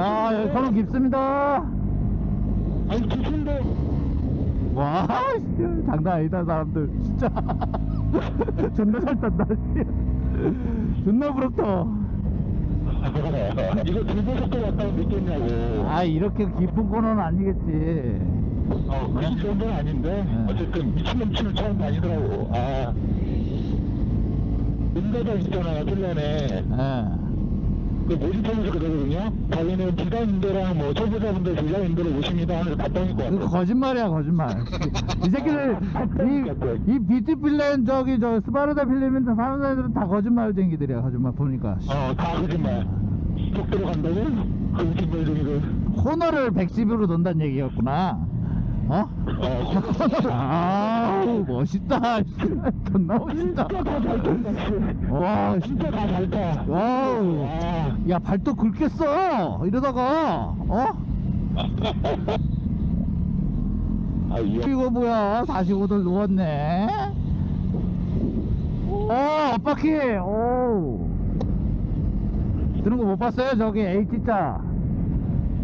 야, 여기 코너 깊습니다. 아니 깊은데 와, 씨, 장난 아니다, 사람들. 진짜. 존나 잘 탄다, 씨. 존나 부럽다. 이거 들보석도 왔다고 믿겠냐고 아, 이렇게 깊은 코너는 아니겠지. 어, 그 정도는 아닌데 네. 어쨌든 미친놈 치는 처음 다니더라고 아 은가자 있잖아 예. 그 모집하면서 그러거든요 자기는 비단인들랑 뭐 초보자분들 비단인들을 오십니다 하면서 답변일 것그 같아 거짓말이야, 거짓말. 이 새끼들, 이, 이 비트필렌, 저기, 저, 스파르타 필리멘트 사는 사람들은 다 거짓말쟁이들이야, 거짓말 보니까. 어다 거짓말 속 들어간다고? 그 웃긴 말쟁이를 코너를 110으로 논다는 얘기였구나. 어? 어 아우, 멋있다. 존나 멋있다. 진짜 다잘. 와, 씨. 진짜 다잘 타. 와우. 아, 야, 발도 긁겠어. 이러다가, 어? 아, 이. 이거 뭐야? 45도 누웠네. 어, 앞바퀴. 오. 드는 거 못 봤어요? 저기 H자.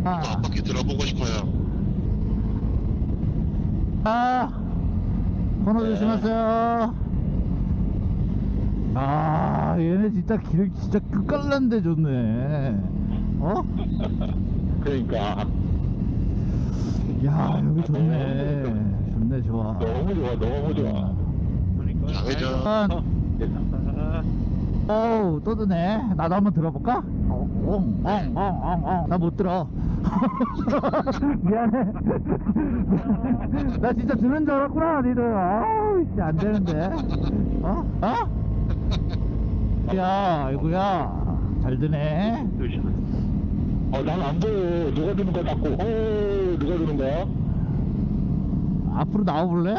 아, 앞바퀴 들어보고 싶어요. 아. 번호 조심하세요. 아, 얘네 진짜 길 진짜 끝깔난데 좋네. 어? 그러니까. 야, 여기 좋네. 좋네, 좋아. 너무 좋아, 너무 좋아. 좌회전. 어우 또 드네 나도 한번 들어볼까? 나못 들어 미안해 나 진짜 듣는 줄 알았구나 니들 아우 씨 안 되는데 어? 어? 야 아이고야 잘 드네 어, 난 안 보여. 누가 드는 거야, 자꾸. 어, 누가 드는 거야? 앞으로 나와볼래요?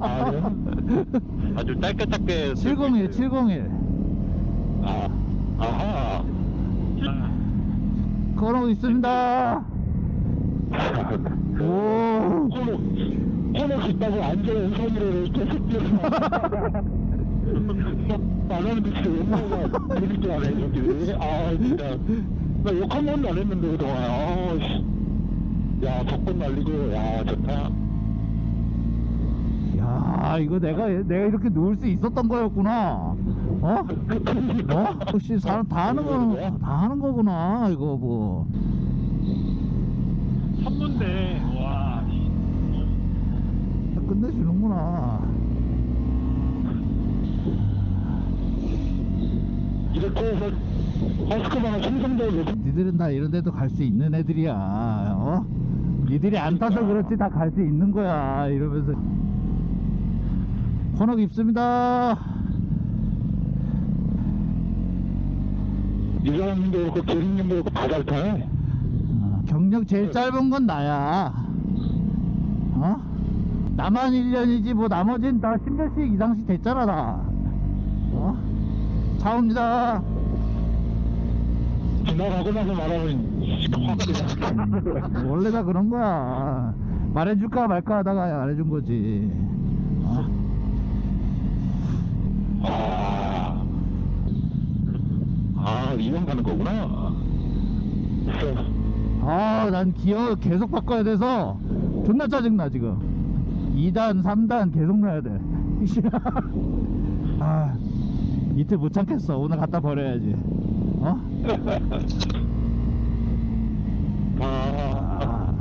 아, 그래요? 아주 짧게 짧게 701 701 아, 아하. 걸어 있습니다 오 코너, 코너 깊다고 안전 우선으로 계속. 안 하는데 진짜 웬만하면 재밌게 안 해, 저기. 아, 진짜. 나 욕 한 번도 안 했는데, 그동안. 아, 씨. 야, 벚꽃 날리고, 야, 좋다. 야, 이거 내가 내가 이렇게 놓을 수 있었던 거였구나. 어? 어? 혹시 사람 다 하는 거, 다 하는 거구나. 이거 뭐. 선문대 와 끝내주는구나. 이렇게 해서 허스크바나 충성도를 니들은 다 이런 데도 갈 수 있는 애들이야. 어? 니들이 안 타서 그렇지 다 갈 수 있는 거야. 이러면서. 코너 깊습니다. 이사람님도 그렇고 대리님도 그렇고 다 잘 타네 어, 경력 제일 짧은 건 나야. 어? 나만 1년이지 뭐 나머진 다 10년씩 이상씩 됐잖아 나. 어? 차 옵니다. 지나가고 나서 말하면 확 그냥 원래 다 그런 거야. 말해줄까 말까 하다가 말해준 거지. 어? 아, 아 이형 가는 거구나 아, 난 기어 계속 바꿔야 돼서 존나 짜증나 지금. 2단, 3단 계속 넣어야 돼. 아, 이틀 못 참겠어. 오늘 갖다 버려야지. 어? 아, 아,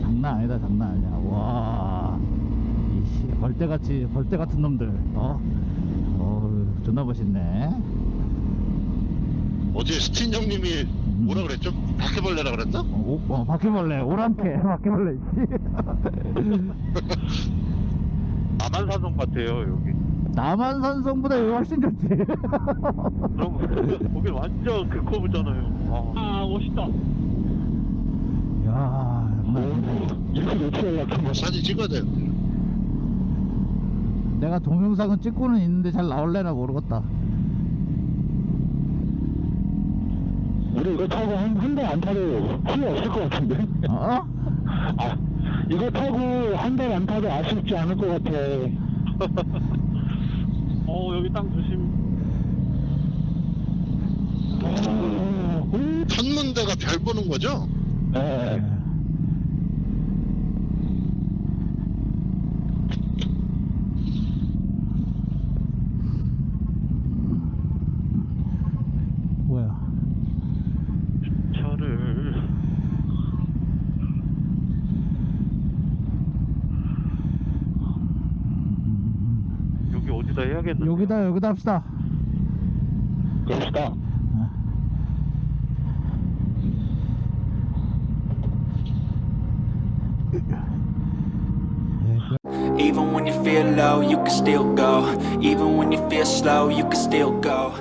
장난 아니다, 장난 아니야. 와, 이씨, 벌떼같이, 벌떼 같은 놈들, 어? 어, 존나 멋있네. 어제 스틴 형님이 뭐라 그랬죠? 바퀴벌레라 그랬나? 어, 오, 어, 바퀴벌레, 오랑캐, 바퀴벌레, 씨. 남한산성 같아요 여기 남한산성보다 여기 훨씬 좋지. 그럼 거기 완전 그 커브잖아요 아 멋있다 야, 아니네. 이렇게 높이 올라가면 사진 찍어야 돼. 내가 동영상은 찍고는 있는데 잘 나올래나 모르겠다. 우리 이거 타고 한달 안 타도 후회 없을 것 같은데 어? 아 이거 타고 한 달 안 타도 아쉽지 않을 것 같아 어 여기 땅 조심 아, 음. 천문대가 여기가 별 보는 거죠? 네. 뭐야? 차를 여기 어디다 해야겠는데 여기다 여기다 합시다. 그럽시다. Even when you feel low, you can still go. Even when you feel slow, you can still go.